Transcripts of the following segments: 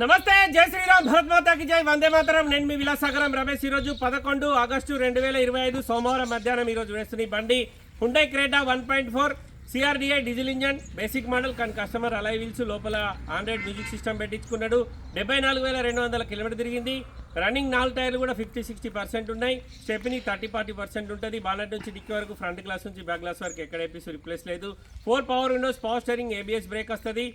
నమస్తే జై శ్రీరామ్ భరత్ మాతాకి జై వందే మాతరం. నేను మీ విలాసాగరం రమేష్. ఈరోజు పదకొండు ఆగస్టు రెండు వేల ఇరవై ఐదు సోమవారం మధ్యాహ్నం ఈరోజు వేస్తున్న బండి Hyundai Creta one point four. CRDi diesel engine basic model కానీ కస్టమర్ అలై వీల్స్ లోపల ఆండ్రాయిడ్ మ్యూజిక్ సిస్టమ్ పెట్టించుకున్నాడు. డెబ్బై నాలుగు వేల రెండు వందల కిలోమీటర్ తిరిగింది. రన్నింగ్ నాలుగు టైర్లు కూడా ఫిఫ్టీ సిక్స్టీ పర్సెంట్ ఉన్నాయి. స్టెప్ని థర్టీ ఫార్టీ పర్సెంట్ ఉంటుంది. బాలెట్ నుంచి డిక్కి వరకు ఫ్రంట్ గ్లాస్ నుంచి బ్యాక్ గ్లాస్ వరకు ఎక్కడ ఏపీస్ రిప్లేస్ లేదు. Four power windows power steering ABS brake వస్తుంది.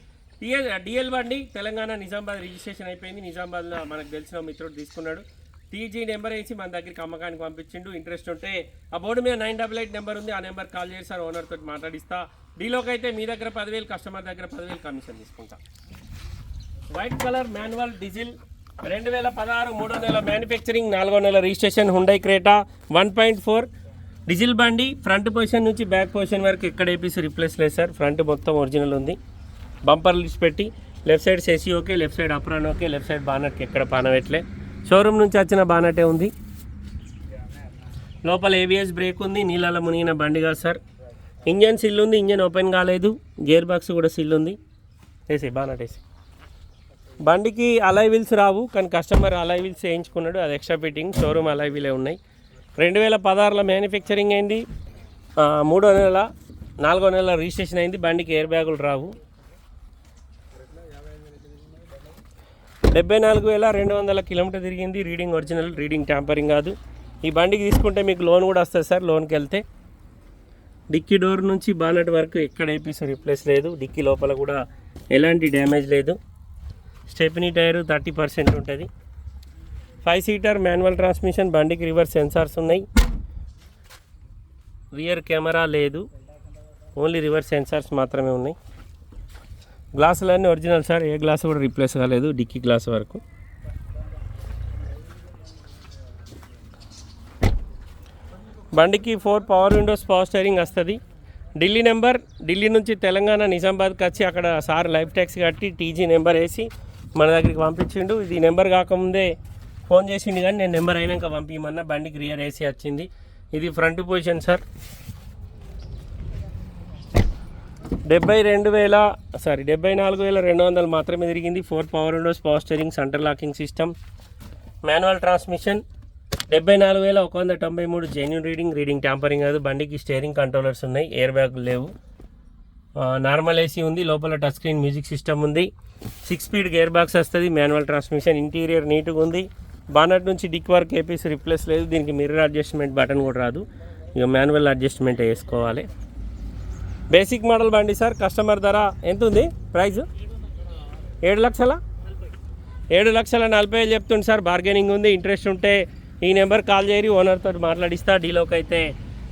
డిఎల్ డిఎల్ బండి తెలంగాణ నిజామాబాద్ రిజిస్ట్రేషన్ అయిపోయింది. నిజామాబాద్లో మనకు తెలిసిన మిత్రుడు తీసుకున్నాడు. టీజీ నెంబర్ వేసి మన దగ్గరికి అమ్మకానికి పంపించిండు. ఇంట్రెస్ట్ ఉంటే ఆ బోర్డు మీద నైన్ డబల్ ఎయిట్ నెంబర్ ఉంది. ఆ నెంబర్ కాల్ చేసి సార్ ఓనర్ తోటి మాట్లాడిస్తా. డీలోకి అయితే మీ దగ్గర పదివేలు కస్టమర్ దగ్గర పదివేలు కమిషన్ తీసుకుంటా. వైట్ కలర్ మాన్యువల్ డీజిల్ రెండు వేల పదహారు మూడో నెల మ్యానుఫ్యాక్చరింగ్ నాలుగో నెల registration Hyundai Creta one point four diesel బండి ఫ్రంట్ పొజిషన్ నుంచి బ్యాక్ పొజిషన్ వరకు ఎక్కడ ఏపీసీ రిప్లేస్ లేదు సార్. ఫ్రంట్ మొత్తం ఒరిజినల్ ఉంది. బంపర్ లిస్ట్ పెట్టి left side సెసీ okay left side apron okay left side బానర్కి ఎక్కడ పానవెట్లే షోరూమ్ నుంచి వచ్చిన బానటే ఉంది. లోపల ఏబిఎస్ బ్రేక్ ఉంది నీళ్ళలో మునిగిన బండి కాదు సార్. ఇంజన్ సిల్ ఉంది ఇంజన్ ఓపెన్ కాలేదు. గేర్ బాక్స్ కూడా సిల్ ఉంది. వేసి బానట్ బండికి అలై వీల్స్ రావు కానీ కస్టమర్ అలై వీల్స్ వేయించుకున్నాడు. అది ఎక్స్ట్రా ఫిట్టింగ్ షోరూమ్ అలై వీలే ఉన్నాయి. రెండు వేల పదహారులో మ్యానుఫ్యాక్చరింగ్ అయింది. మూడో నెల నాలుగో నెల రిజిస్ట్రేషన్ అయింది. బండికి ఎయిర్ బ్యాగులు రావు. డెబ్బై నాలుగు వేల రెండు వందల కిలోమీటర్ తిరిగింది. రీడింగ్ ఒరిజినల్ రీడింగ్ ట్యాంపరింగ్ కాదు. ఈ బండికి తీసుకుంటే మీకు లోన్ కూడా వస్తుంది సార్ లోన్కి వెళ్తే. డిక్కీ డోర్ నుంచి బానట్ వరకు ఎక్కడ ఏపీస్ రిప్లేస్ లేదు. డిక్కీ లోపల కూడా ఎలాంటి డ్యామేజ్ లేదు. స్టెపినీ టైరు థర్టీ పర్సెంట్ ఉంటుంది. ఫైవ్ సీటర్ మాన్యువల్ ట్రాన్స్మిషన్ బండికి రివర్స్ సెన్సార్స్ ఉన్నాయి. రియర్ కెమెరా లేదు. ఓన్లీ రివర్స్ సెన్సార్స్ మాత్రమే ఉన్నాయి. గ్లాసులన్నీ ఒరిజినల్ సార్. ఏ గ్లాస్ కూడా రీప్లేస్ కాలేదు. డిక్కీ గ్లాస్ వరకు. బండికి four power windows power steering వస్తుంది. ఢిల్లీ నెంబర్ ఢిల్లీ నుంచి తెలంగాణ నిజామాబాద్కి వచ్చి అక్కడ సార్ లైఫ్ ట్యాక్స్ కట్టి టీజీ నెంబర్ వేసి మన దగ్గరికి పంపించిండు. ఇది నెంబర్ కాకముందే ఫోన్ చేసిండు కానీ నేను నెంబర్ అయినాక పంపించమన్నా. బండికి రియర్ వేసి వచ్చింది. ఇది ఫ్రంట్ పొజిషన్ సార్. డెబ్బై రెండు వేల సారీ డెబ్బై నాలుగు వేల రెండు వందలు మాత్రమే తిరిగింది. Four power windows power steering centre locking system manual transmission డెబ్బై నాలుగు వేల ఒక వంద తొంభై మూడు జెన్యున్ రీడింగ్ రీడింగ్ ట్యాంపరింగ్ కాదు. బండికి స్టేరింగ్ కంట్రోలర్స్ ఉన్నాయి. ఎయిర్ బ్యాగులు లేవు. నార్మల్ ఏసీ ఉంది. లోపల టచ్ స్క్రీన్ మ్యూజిక్ సిస్టమ్ ఉంది. సిక్స్ స్పీడ్ గేర్ బాక్స్ వస్తుంది. మాన్యువల్ ట్రాన్స్మిషన్ ఇంటీరియర్ నీట్గా ఉంది. బానట్ నుంచి డిక్ వరకు ఏపీస్ రిప్లేస్ లేదు. దీనికి మిర్రర్ అడ్జస్ట్మెంట్ బటన్ కూడా రాదు. ఇక మాన్యువల్ అడ్జస్ట్మెంట్ వేసుకోవాలి. బేసిక్ మోడల్ బండి సార్ కస్టమర్ ధర ఎంత ఉంది ప్రైస్ ఏడు లక్షల? ఏడు లక్షల నలభై వేలు చెప్తుంది సార్ బార్గెనింగ్ ఉంది ఇంట్రెస్ట్ ఉంటే ఈ నెంబర్ కాల్ చేయరి ఓనర్తో మాట్లాడిస్తా డీలోకి అయితే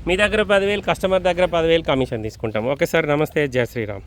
మీ దగ్గర పదివేలు కస్టమర్ దగ్గర పదివేలు కమిషన్ తీసుకుంటాం. ఓకే సార్ నమస్తే జయ శ్రీరామ్.